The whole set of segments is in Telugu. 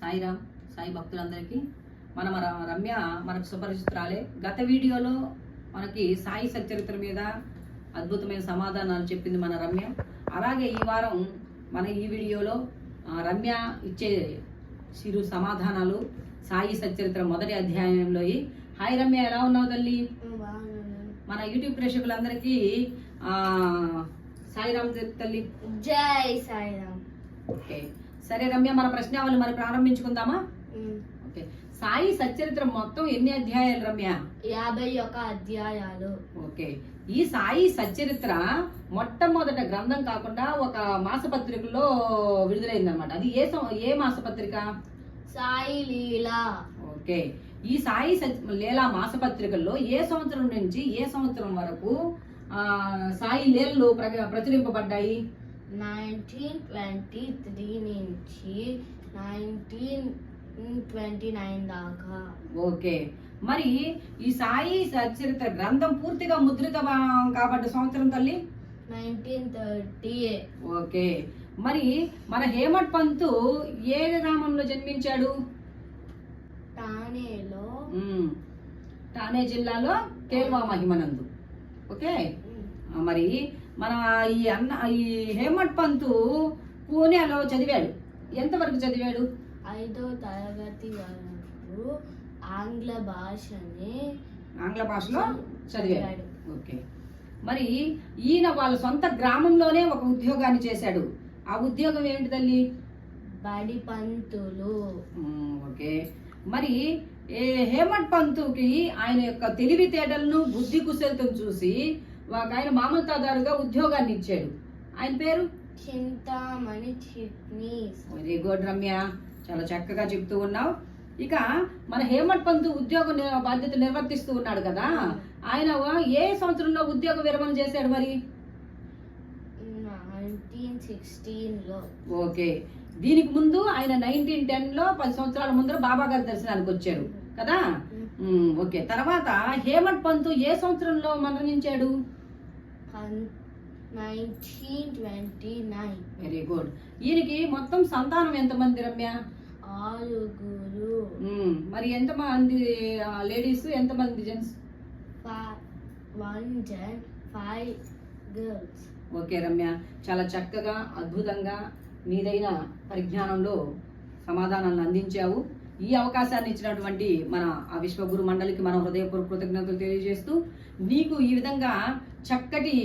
సాయిరామ్ సాయి భక్తులందరికీ మన మన రమ్య మనకు సుపరిచితురాలే. గత వీడియోలో మనకి సాయి సచరిత్ర మీద అద్భుతమైన సమాధానాలు చెప్పింది మన రమ్య. అలాగే ఈ వారం మన ఈ వీడియోలో రమ్య ఇచ్చే చిరు సమాధానాలు సాయి సచరిత్ర మొదటి అధ్యాయంలో హాయ్ రమ్య ఎలా ఉన్నావు తల్లి? మన యూట్యూబ్ ప్రేక్షకులందరికీ సాయిరామ్ తల్లి. జై సాయిరామ్. ఓకే. సరే రమ్య మన ప్రశ్నావళి మరి ప్రారంభించుకుందామా? ఓకే. సాయి సచ్చరిత్ర మొత్తం ఎన్ని అధ్యాయాలు రమ్య? యాభై ఒక అధ్యాయాలు. ఓకే. ఈ సాయి సచ్చరిత్ర మొట్టమొదట గ్రంథం కాకుండా ఒక మాసపత్రికలో విడుదలైందన్నమాట. అది ఏ ఏ మాసపత్రిక? సాయి లీలా. ఓకే. ఈ సాయి సచ్- లీలా మాసపత్రికల్లో ఏ సంవత్సరం నుంచి ఏ సంవత్సరం వరకు సాయి లీలలు ప్ర- ప్రచురింపబడ్డాయి? నైన్టీన్ ట్వంటీ త్రీ నుంచి నైన్టీన్ ట్వంటీ నైన్ దాకా. ఓకే. మరి ఈ సాయి సచరిత్ర గ్రంథం పూర్తిగా ముద్రిత కాబట్టి సంవత్సరం తల్లి? Nineteen thirty. ఓకే. మరి మన హేమట్ పంతు ఏ గ్రామంలో జన్మించాడు? ఠానేలో ఠానే జిల్లాలో కేల్వా మహిమనందు. ఓకే? మరి మన ఈ అన్న ఈ హేమట్ పంతు పూణేలో చదివాడు. ఎంతవరకు చదివాడు? ఐదో తరగతి వరకు ఆంగ్ల భాషని ఆంగ్ల భాషలో చదివాడు. ఓకే. మరి ఈయన వాళ్ళ సొంత గ్రామంలోనే ఒక ఉద్యోగాన్ని చేశాడు. ఆ ఉద్యోగం ఏంటి తల్లి? బడి పంతులు. ఓకే. మరి ఏ హేమట్ పంతుకి ఆయన యొక్క తెలివితేటలను బుద్ధి కుశలతను చూసి ఆయన మామల్తాదారుగా ఉద్యోగాన్ని ఇచ్చాడు. ఆయన పేరు? Chintamani Chitnis very good Ramya. చాలా చక్కగా చెప్తూ ఉన్నావు. ఇక మన హేమట్ పంతు ఉద్యోగ బాధ్యత నిర్వర్తిస్తూ ఉన్నాడు కదా. ఆయన ఏ సంవత్సరంలో ఉద్యోగ విరమణ చేశాడు మరి? ఓకే. దీనికి ముందు ఆయన నైన్టీన్ టెన్లో పది సంవత్సరాల ముందర బాబా గారి దర్శనానికి వచ్చారు కదా. ఓకే. తర్వాత హేమట్ పంతు ఏ సంవత్సరంలో మరణించాడు? Nineteen twenty nine very good ఈయనకి మొత్తం సంతానం ఎంతమంది రమ్య? ఆరుగురు. మరి ఎంతమంది లేడీస్ ఎంతమంది gents one son five girls okay Ramya. చాలా చక్కగా అద్భుతంగా నీదైన పరిజ్ఞానంలో సమాధానాలను అందించావు. ఈ అవకాశాన్ని ఇచ్చినటువంటి మన ఆ విశ్వగురు మండలికి మనం హృదయపూర్వక కృతజ్ఞతలు తెలియజేస్తూ నీకు ఈ విధంగా చక్కటి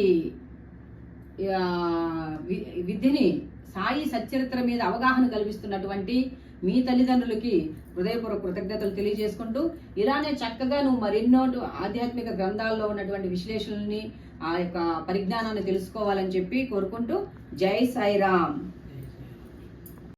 విద్యని సాయి సచ్చరిత్ర మీద అవగాహన కల్పిస్తున్నటువంటి మీ తల్లిదండ్రులకి హృదయపూర్వక కృతజ్ఞతలు తెలియజేసుకుంటూ ఇలానే చక్కగా నువ్వు మరెన్నో ఆధ్యాత్మిక గ్రంథాల్లో ఉన్నటువంటి విశ్లేషణల్ని ఆ యొక్క పరిజ్ఞానాన్ని తెలుసుకోవాలని చెప్పి కోరుకుంటూ జై సాయిరామ్.